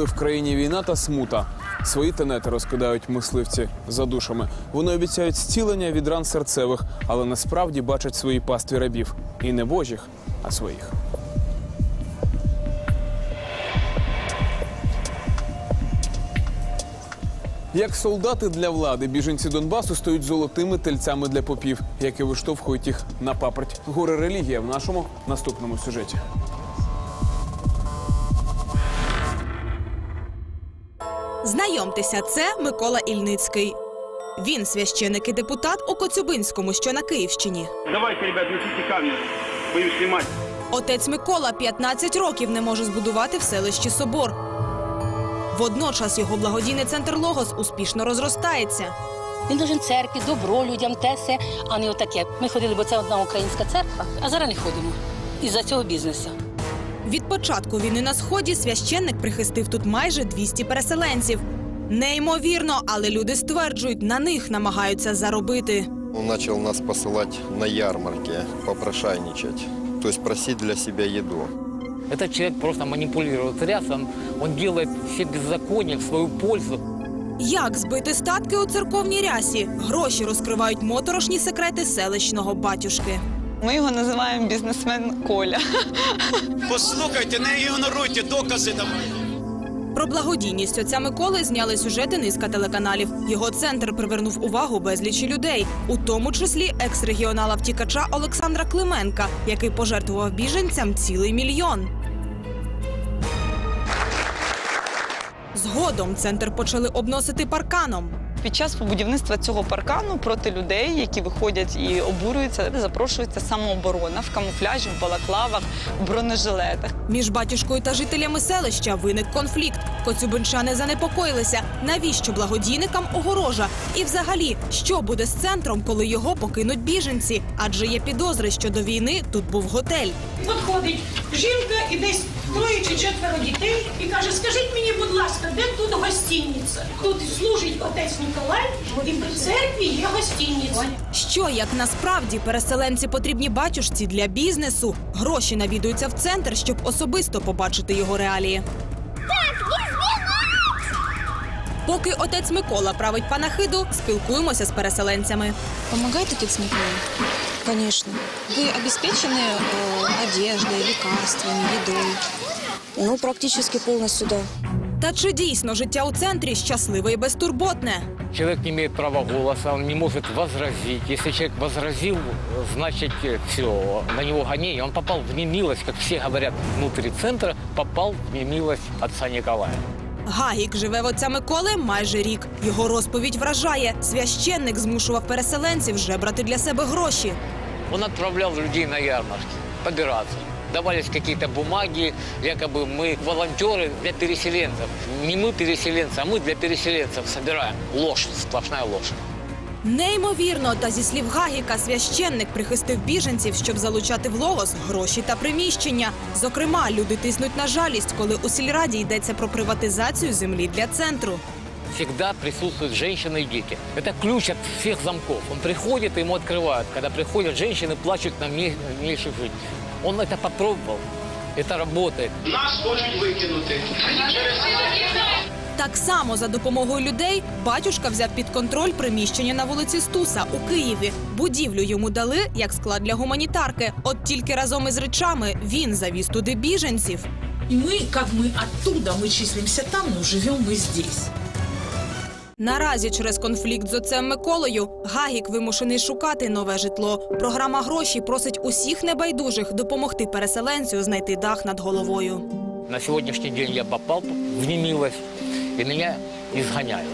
Коли в країні війна та смута, свої тенети розкидають мисливці за душами. Вони обіцяють зцілення від ран серцевих, але насправді бачать свої пастві рабів. І не божих, а своїх. Як солдати для влади, біженці Донбасу стають золотими тельцями для попів, які виштовхують їх на паперть. Горе релігія в нашому наступному сюжеті. Знайомтеся, це Микола Ільницький. Він священик і депутат у Коцюбинському, що на Київщині. Давайте, ребят, несите камеру. Боюсь снимать. Отець Микола 15 років не може збудувати в селищі собор. Водночас його благодійний центр Логос успішно розростається. Він дуже церкві, добро людям, те все, а не отаке. Ми ходили, бо це одна українська церква, а зараз не ходимо. Із-за цього бізнесу. Від початку війни на сході священник прихистив тут майже 200 переселенців. Неймовірно, але люди стверджують, на них намагаються заробити. Он начал нас посылать на ярмарки, попрошайничать, то есть просить для себя еду. Этот человек просто манипулирует рясом, он делает все беззакония в свою пользу. Як збити статки у церковній рясі? Гроші розкривають моторошні секрети селищного батюшки. Ми його називаємо бізнесмен Коля. Послухайте, не ігноруйте докази там. Про благодійність отця Миколи зняли сюжети низка телеканалів. Його центр привернув увагу безлічі людей, у тому числі екс-регіонала втікача Олександра Клименка, який пожертвував біженцям цілий мільйон. Згодом центр почали обносити парканом. Під час будівництва цього паркану проти людей, які виходять і обурюються, запрошується самооборона в камуфляжі, в балаклавах, в бронежилетах. Між батюшкою та жителями селища виник конфлікт. Коцюбинчани занепокоїлися, навіщо благодійникам огорожа? І взагалі, що буде з центром, коли його покинуть біженці? Адже є підозри, що до війни тут був готель. Виходить жінка і десь троє чи четверо дітей і каже: скажіть мені, будь ласка, де тут гостинниця? Тут служить отець Ніколай, і при церкві є гостинниця. Що як насправді переселенці потрібні батюшці для бізнесу? Гроші навідуються в центр, щоб особисто побачити його реалії. Поки отець Микола править панахиду, спілкуємося з переселенцями. Помогает отец Михаил? Конечно. Вы обеспечены э, одеждой, лекарствами, едой? Ну, практически полностью, да. Та чи дійсно життя у центрі щасливе і безтурботне? Человек не имеет права голоса, он не может возразить. Если человек возразил, значит все, на него гонение. Он попал в немилость, как все говорят, внутри центра, попал в немилость отца Николая. Гагік живе в отця Миколи майже рік. Його розповідь вражає. Священник змушував переселенців жебрати для себе гроші. Он отправлял людей на ярмарки, побираться. Давались какие-то бумаги, якобы мы волонтеры для переселенцев. Не мы переселенцы, а мы для переселенцев собираем. Ложь, сплошная ложь. Неймовірно, та зі слів Гагіка, священник прихистив біженців, щоб залучати в логос гроші та приміщення. Зокрема, люди тиснуть на жалість, коли у сільраді йдеться про приватизацію землі для центру. Всегда присутствуют женщины и дети. Это ключ от всех замков. Он приходит, ему открывают. Когда приходят женщины, плачут на ме- меньших жить. Он это попробовал. Это работает. Нас хочуть викинути. Через Так само за допомогою людей батюшка взяв під контроль приміщення на вулиці Стуса у Києві. Будівлю йому дали як склад для гуманітарки. От тільки разом із речами він завіз туди біженців. І ми, як ми оттуда, ми числимося там, но живемо ми здесь. Наразі через конфлікт з отцем Миколою Гагік вимушений шукати нове житло. Програма гроші просить усіх небайдужих допомогти переселенцю знайти дах над головою. На сегодняшний день я попал в и меня изгоняют.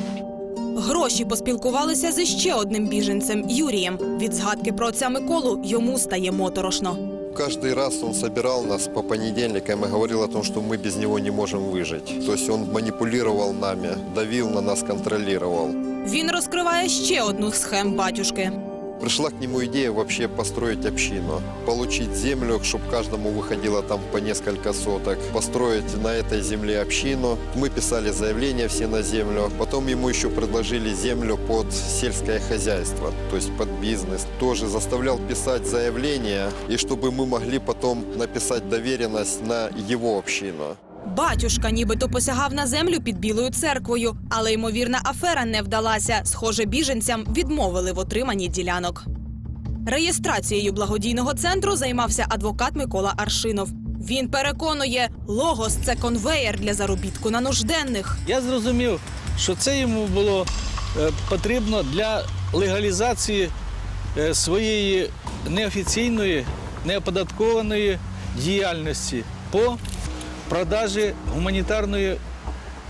Гроші поспілкувалися з іще одним біженцем Юрієм. Від згадки про отця Миколу йому стає моторошно Каждый раз он собирал нас по понедельникам и говорил о том, что мы без него не можем выжить. То есть он манипулировал нами, давил на нас, контролировал. Він розкриває ще одну з схем батюшки. Пришла к нему идея вообще построить общину, получить землю, чтобы каждому выходило там по несколько соток, построить на этой земле общину. Мы писали заявление все на землю, потом ему еще предложили землю под сельское хозяйство, то есть под бизнес. Тоже заставлял писать заявление, и чтобы мы могли потом написать доверенность на его общину. Батюшка нібито посягав на землю під Білою церквою, але ймовірна афера не вдалася. Схоже, біженцям відмовили в отриманні ділянок. Реєстрацією благодійного центру займався адвокат Микола Аршинов. Він переконує, логос це конвеєр для заробітку на нужденних. Я зрозумів, що це йому було е, потрібно для легалізації е, своєї неофіційної, неоподаткованої діяльності по продажі гуманітарної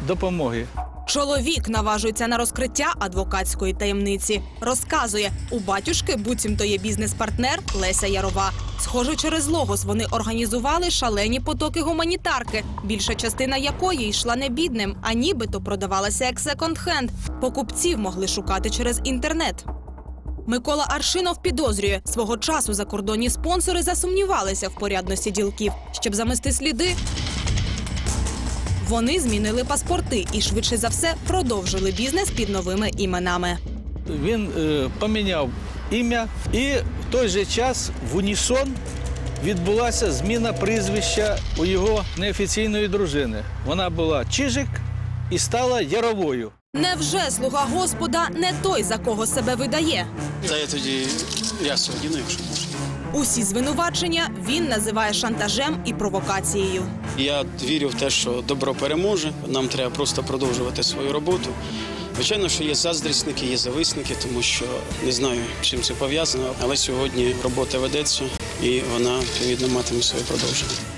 допомоги. Чоловік наважується на розкриття адвокатської таємниці. Розказує, у батюшки буцімто є бізнес-партнер Леся Ярова. Схоже, через логос вони організували шалені потоки гуманітарки, більша частина якої йшла не бідним, а нібито продавалася як секонд-хенд. Покупців могли шукати через інтернет. Микола Аршинов підозрює, свого часу закордонні спонсори засумнівалися в порядності ділків, щоб замести сліди. Вони змінили паспорти і швидше за все продовжили бізнес під новими іменами. Він е, поміняв ім'я, і в той же час в унісон відбулася зміна прізвища у його неофіційної дружини. Вона була Чижик і стала Яровою. Невже слуга Господа не той, за кого себе видає? Та я тоді якщо можна. Усі звинувачення він називає шантажем і провокацією. Я вірю в те, що добро переможе. Нам треба просто продовжувати свою роботу. Звичайно, що є заздрісники, є зависники, тому що не знаю, чим це пов'язано, але сьогодні робота ведеться і вона відповідно матиме своє продовження.